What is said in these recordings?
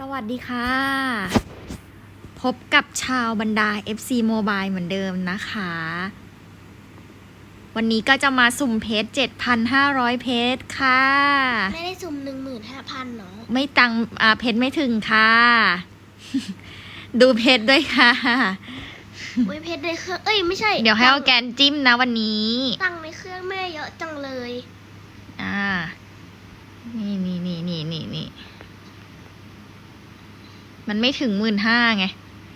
สวัสดีค่ะ พบกับชาวบรรดา FC Mobile เหมือนเดิมนะคะ วันนี้ก็จะมาสุ่มเพชร7,500 เพชรค่ะ ไม่ได้สุ่มหนึ่งหมื่นห้าพันเนาะไม่ตังอ่าเพชรไม่ถึงค่ะ ดูเพชรด้วยค่ะอุ้ยเพชรในเครื่อง เอ้ยไม่ใช่เดี๋ยวให้เอาแกนจิ้มนะวันนี้ ตังค์ในเครื่องแม่เยอะจังเลย อ่า นี่นี่นี่นี่นี่นี่ มันไม่ถึงหมื่นห้าไง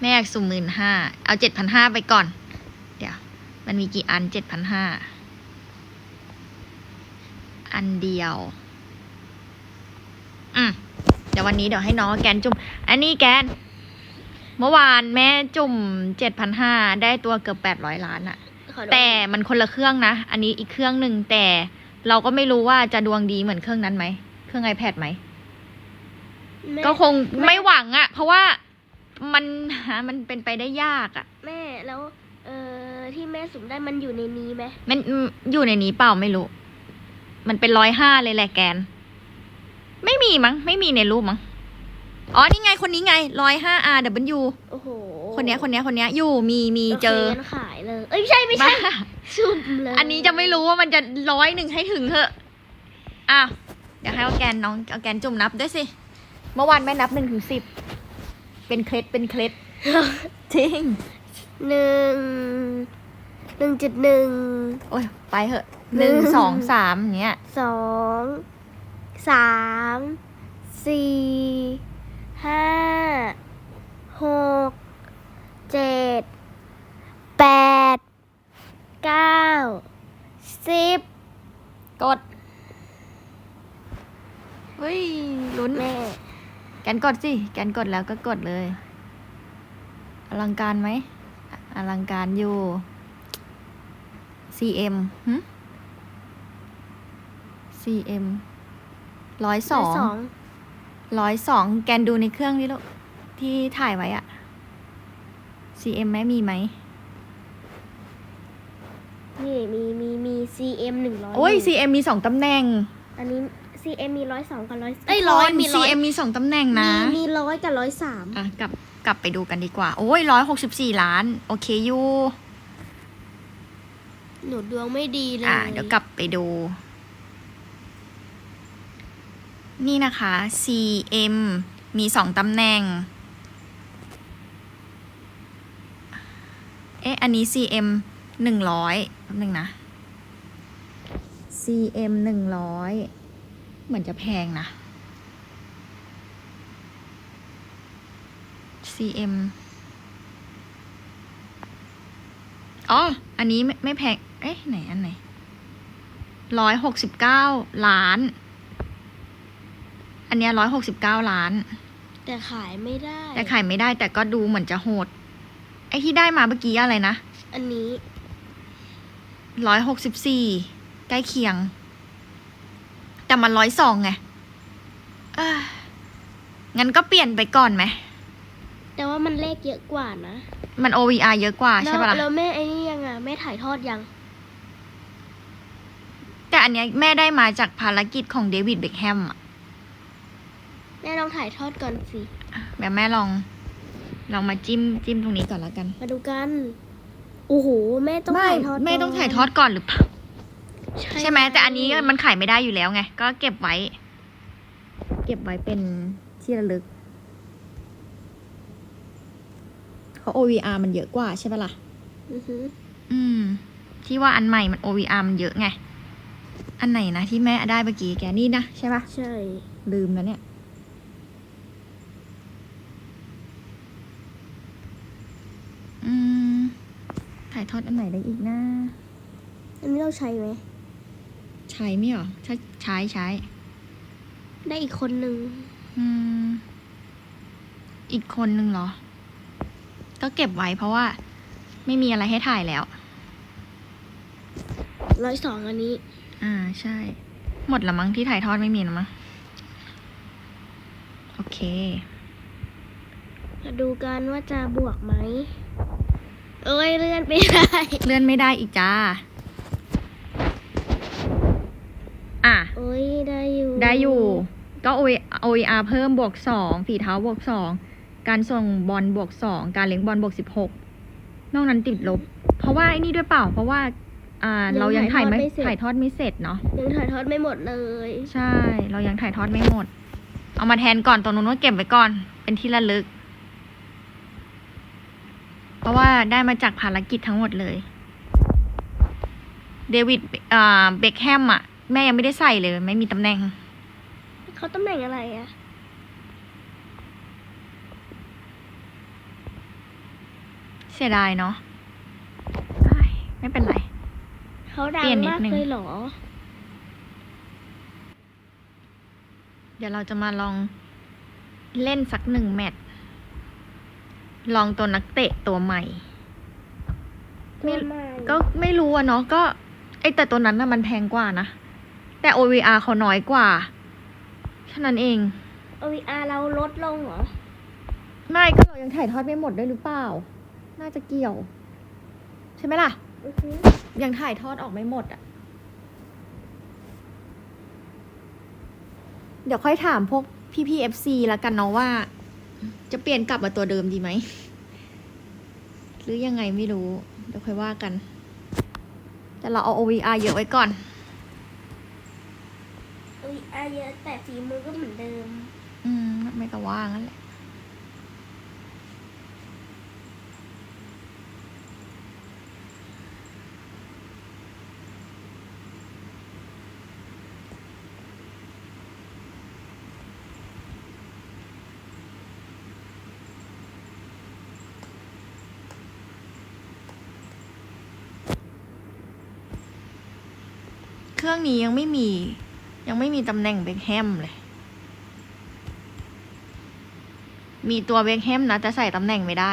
แม่อยากสุ่มหมื่นห้า เอาเจ็ดพันห้าไปก่อน เดี๋ยว มันมีกี่อันเจ็ดพันห้า อันเดียว อืมเดี๋ยววันนี้เดี๋ยวให้น้องแกนจุ่ม อันนี้แกน เมื่อวานแม่จุ่มเจ็ดพันห้าได้ตัวเกือบแปดร้อยล้านอะขอดูแต่มันคนละเครื่องนะ อันนี้อีกเครื่องหนึ่งแต่เราก็ไม่รู้ว่าจะดวงดีเหมือนเครื่องนั้นไหม เครื่อง iPad ไหมแม่ ก็คงไม่หวังอะเพราะว่ามันหามันเป็นไปได้ยากอะแม่แล้วเอ่อที่แม่สุ่มได้มันอยู่ในนี้ไหมมันอืมอยู่ในนี้เปล่าไม่รู้ มันเป็นร้อยห้าเลยแหละแกน ไม่มีมั้งไม่มีในรูปมั้งอ๋อนี่ไงคนนี้ไงร้อยห้า R W โอ้โหคนเนี้ยคนเนี้ยคนเนี้ยอยู่มีมีเจอโคงั้นขายเลยเอ้ยไม่ใช่ไม่ใช่บ้าสุ่มเลยอันนี้จะไม่รู้ว่ามันจะร้อยหนึ่งให้ถึงเถอะอะเดี๋ยวให้เอาแกนน้องเอาแกนจุ่มนับด้วยสิ เมื่อวานแม่นับหนึ่งถึงสิบ เป็นเคล็ดเป็นเคล็ด จริง หนึ่งหนึ่งจุดหนึ่งโอ้ยไปเหอะหหนึ่นึ่งงสองสามอย่างเงี้ยสองสามสี่ห้าหกเจ็ดแปดเก้าสิบกด เฮ้ยลุ้นแม่ แกนกดสิ แกนกดแล้วก็กดเลย อลังการไหมอะอลังการอยู่ CM หึ CM ร้อยสองสอง ร้อยสอง แกนดูในเครื่องนี่ลูก ที่ถ่ายไว้อะ CM ไหมมีไหม นี่มีมีมี CM หนึ่งร้อยโอ้ย CM มีสองตำแหน่ง อันนี้ CM มีร้อยสองกับร้อยเอ้ยร้อยมีร้อย CM มีสองตำแหน่งนะมีมีร้อยกับร้อยสามอะกลับกลับไปดูกันดีกว่า โอ้ยร้อยหกสิบสี่ล้าน โอเคอยู่หนูดวงไม่ดีเลยอะเดี๋ยวกลับไปดู นี่นะคะ CM มีสองตำแหน่ง เอ๊ะ อันนี้ CM หนึ่งร้อยแป๊บนึงนะ CM หนึ่งร้อย เหมือนจะแพงนะ CM อ๋อ อันนี้ไม่ไม่แพง เอ๊ะไหนอันไหนร้อยหกสิบเก้าล้าน อันเนี้ร้อยหกสิบเก้าล้าน แต่ขายไม่ได้ แต่ขายไม่ได้แต่ก็ดูเหมือนจะโหด ไอ้ที่ได้มาเมื่อกี้อะไรนะ อันนี้ร้อยหกสิบสี่ใกล้เคียง แต่มันร้อยสองไงเอ้องั้นก็เปลี่ยนไปก่อนไหม แต่ว่ามันเลขเยอะกว่านะ มัน OVR เยอะกว่าใช่ปะแล้วล่ะ แล้วแม่ไอ้นี่ยังอะแม่ถ่ายทอดยัง แต่อันเนี้ยแม่ได้มาจากภารกิจของเดวิดเบคแฮมอะแม่ลองถ่ายทอดก่อนสิเดี๋ยวแม่ลอง ลองมาจิ้มจิ้มตรงนี้ก่อนแล้วกัน มาดูกัน โอ้โห แม่ต้องไม่ถ่ายทอดแม่ต้องก่นถ่ายทอดก่อนหรือเปล่า ใช่ไหมแต่อันนี้มันขายไม่ได้อยู่แล้วไง ก็เก็บไว้ เก็บไว้เป็นที่ระลึกเพราะ OVR มันเยอะกว่าใช่ปะล่ะอือหืออืม ที่ว่าอันใหม่มัน OVR มันเยอะไง อันไหนนะที่แม่ได้เมื่อกี้แกนี่นะใช่ปะใช่ ลืมแล้วเนี่ย อืมถ่ายทอดอันไหนได้อีกนะ อันนี้เราใช้ไหม ใช้ไหมเหรอใช้ใช้ใช้ ได้อีกคนนึงอืม อีกคนนึงเหรอ ก็เก็บไว้เพราะว่า ไม่มีอะไรให้ถ่ายแล้ว ร้อยสองอันนี้ อ่าใช่ หมดละมั้งที่ถ่ายทอดไม่มีละมั้งโอเคมาดูกันว่าจะบวกไหม เอ้ยเลื่อนไปได้ เลื่อนไม่ได้อีกจ้า อะ โอ้ยได้อยู่ได้อยู่ ก็ OER เพิ่มบวกสองฝีเท้าบวกสองการส่งบอลบวกสองการเลี้ยงบอลบวกสิบหกนอกนั้นติดลบ เพราะว่าไอ้นี่ด้วยเปล่า เพราะว่า อ่า เรายังถ่ายไม่ถ่ายทอดไม่เสร็จเนาะยังถ่ายทอดไม่หมดเลย ใช่ เรายังถ่ายทอดไม่หมด เอามาแทนก่อนตรงนู้นก็เก็บไว้ก่อน เป็นที่ระลึก เพราะว่าได้มาจากภารกิจทั้งหมดเลย เดวิดอ่าเบคแฮมอะ แม่ยังไม่ได้ใส่เลย ไม่มีตำแหน่ง เขาตำแหน่งอะไรอะเสียดายเนาะเอ้ยไม่เป็นไร เขาดังเปลี่ยนนิดมากนึง เลยเหรอ เดี๋ยวเราจะมาลองเล่นสักหนึ่งแมตช์ลองตัวนักเตะตัวใหม่ ไม่ตัวใหม่ก็ไม่รู้อะเนาะก็ไอแต่ตัวนั้นน่ะมันแพงกว่านะ แต่ OVR เขาน้อยกว่า แค่นั้นเองโอวีอาร์เราลดลงเหรอ ไม่ก็เรายังถ่ายทอดไม่หมดด้วยหรือเปล่า น่าจะเกี่ยว ใช่ไหมล่ะ อือฮึยังถ่ายทอดออกไม่หมดอะเดี๋ยวค่อยถามพวกพี่พีเอฟซีแล้วกันเนาะว่า จะเปลี่ยนกลับมาตัวเดิมดีไหม หรือยังไงไม่รู้ เดี๋ยวค่อยว่ากัน แต่เราเอา OVR เยอะไว้ก่อนโอวีอาเยอะแต่ฝีมือก็เหมือนเดิม อืม ไม่ก็ว่างั้นแหละ เครื่องนี้ยังไม่มี ยังไม่มีตำแหน่งเบคแฮมเลย มีตัวเบคแฮมนะแต่ใส่ตำแหน่งไม่ได้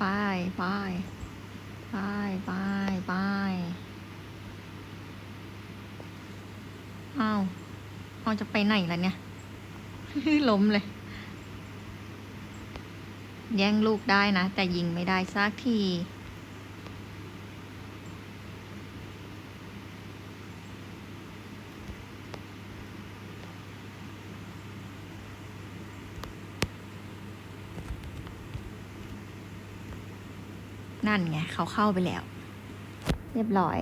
ไปไปไปไปไปเอ้าเอาจะไปไหนล่ะเนี่ย ล้มเลย แย่งลูกได้นะ แต่ยิงไม่ได้สักที นั่นไงเขาเข้าไปแล้ว เรียบร้อย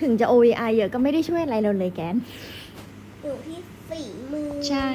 ถึงจะ OER เยอะก็ไม่ได้ช่วยอะไรเราเลยแกน อยู่ที่ฝีมือ ใช่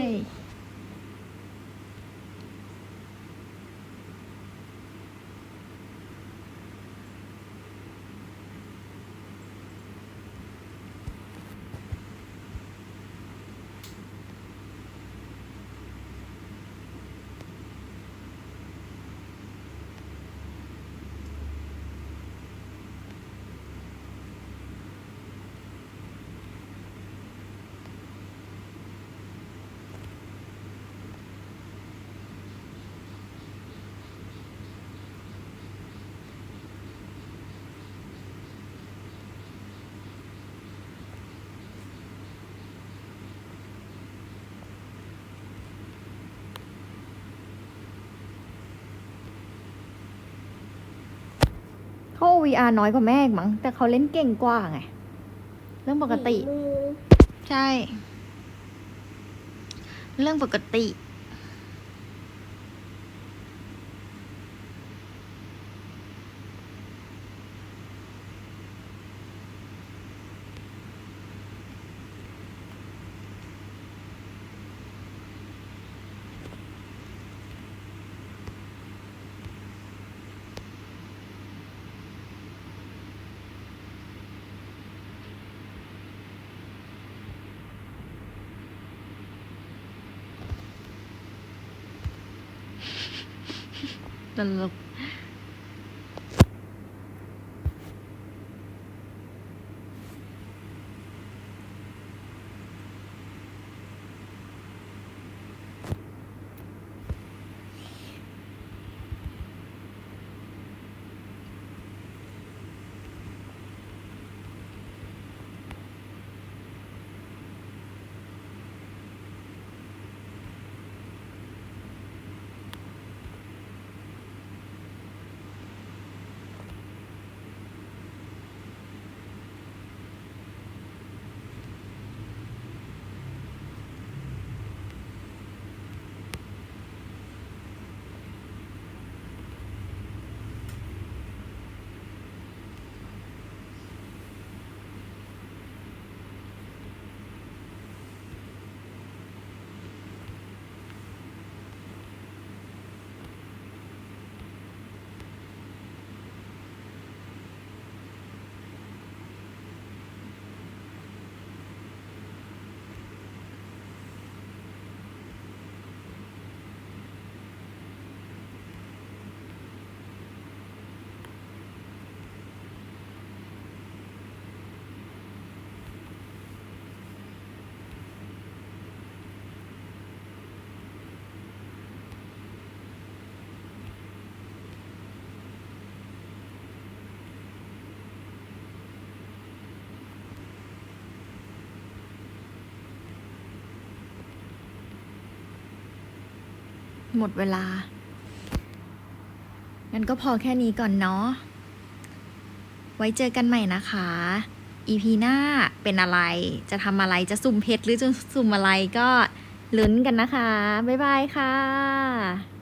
เขา OVR น้อยกว่าแม่อีกมั้งแต่เขาเล่นเก่งกว่าไง เรื่องปกติฝีมือใช่ เรื่องปกติ ต หมดเวลา งั้นก็พอแค่นี้ก่อนเนาะ ไว้เจอกันใหม่นะคะ EP หน้าเป็นอะไร จะทำอะไร จะสุ่มเพชรหรือจะสุ่มอะไรก็ลุ้นกันนะคะ บ๊ายบายค่ะ